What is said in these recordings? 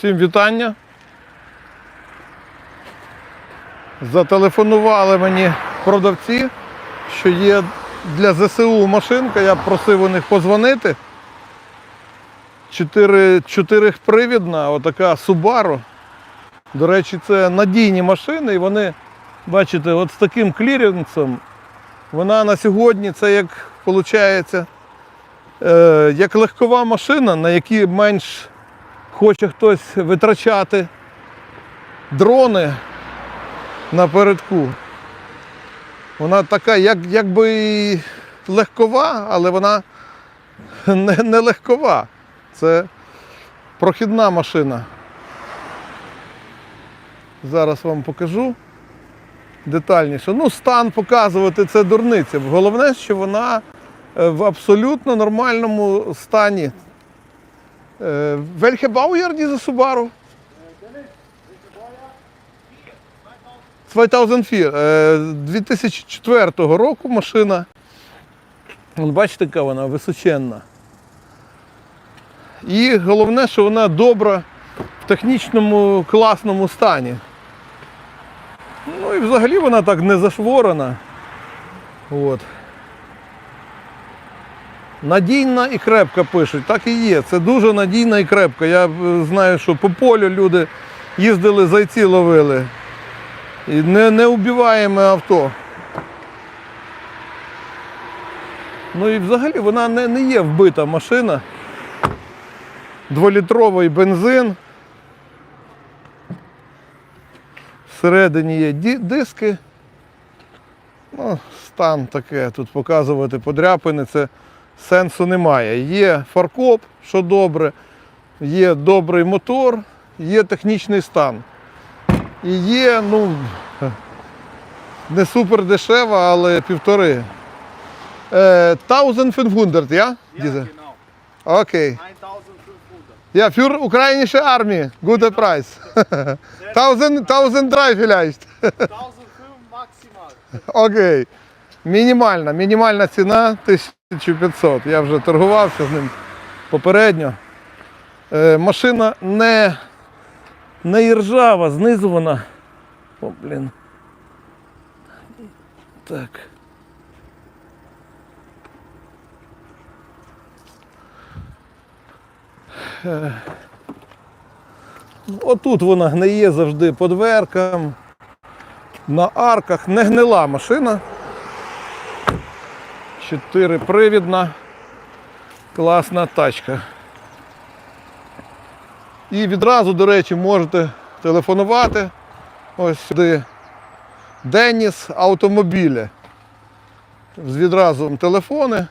Всім вітання. Зателефонували мені продавці, що є для ЗСУ машинка. Я просив у них позвонити. Чотири, чотирихпривідна, отака Subaru. До речі, це надійні машини, і вони, бачите, от з таким кліренсом. Вона на сьогодні це як виходить, е, як легкова машина, на якій менш хоче хтось витрачати дрони напередку. Вона така, як, якби легкова, але вона не, не легкова. Це прохідна машина. Зараз вам покажу детальніше. Ну, стан показувати це дурниця. Головне, що вона е, в абсолютно нормальному стані. Е, Welche Baujahr diese Subaru? 2004. Е, 2004 року машина. Бачите, яка вона височенна. І головне, що вона добра в технічному класному стані. Ну і взагалі вона так не зашворена. От. Надійна і крепка пишуть, так і є. Це дуже надійна і крепка. Я е, знаю, що по полю люди їздили, зайці ловили. І не, не убиваємо авто. Ну і взагалі вона не, не є вбита машина. Дволітровий бензин. Всередині є диски. Ну, стан таке, тут показувати подряпини, це сенсу немає. Є фаркоп, що добре, є добрий мотор, є технічний стан. І є, ну, не супер дешева, але півтори. 1500, я? Окей. 1500. Ja, für ukrainische Armee, guter Preis. 1000, 1003 vielleicht. 1005 maximal. Окей. Мінімальна, мінімальна ціна 1500. Я вже торгувався з ним попередньо. Е, машина не, не іржава, знизу вона. О, блін. Так. Е, Отут вона гниє завжди по дверкам на арках не гнила машина. Чотирипривідна, класна тачка. І відразу, до речі, можете телефонувати ось сюди. Деніс автомобілі. Відразу телефони.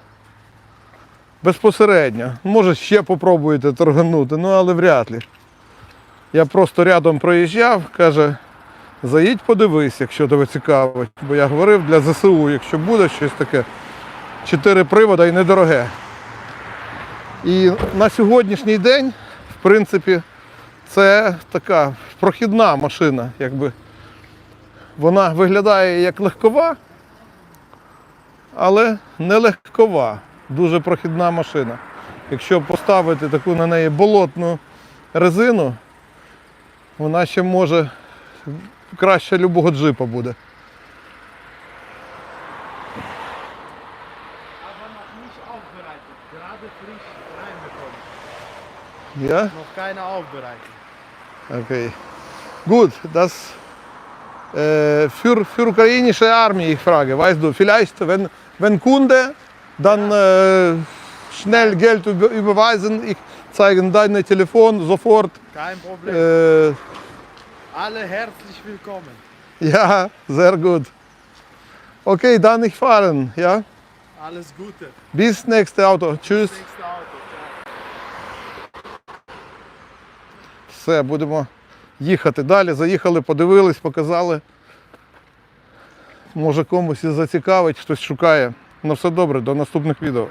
Безпосередньо. Може ще попробуєте торганути, ну але вряд ли. Я просто рядом проїжджав, каже, Заїдь, подивись, якщо тебе цікавить. Бо я говорив для ЗСУ, якщо буде щось таке, чотири привода і недороге. І на сьогоднішній день, в принципі, це така прохідна машина. Якби. Вона виглядає як легкова, але не легкова. Дуже прохідна машина. Якщо поставити таку на неї болотну резину, вона ще може краще любого джипа буде. Aufbereitet. Gerade frisch reinbekommen. Ja? Noch keine aufbereitet. Okay. Gut, das äh, für, für ukrainische Armee, ich frage, weißt du, vielleicht, wenn, wenn Kunde, dann äh, schnell Geld über, überweisen, ich zeige dein Telefon sofort. Kein Problem. Äh, Alle herzlich willkommen. ja, sehr gut. Okay, dann ich fahren, ja? Alles Gute. Bis nächste Auto. Tschüss. Nächste Auto. Все, будемо їхати далі. Заїхали, подивились, показали. Може комусь і зацікавить, хтось шукає. Ну все добре, до наступних відео.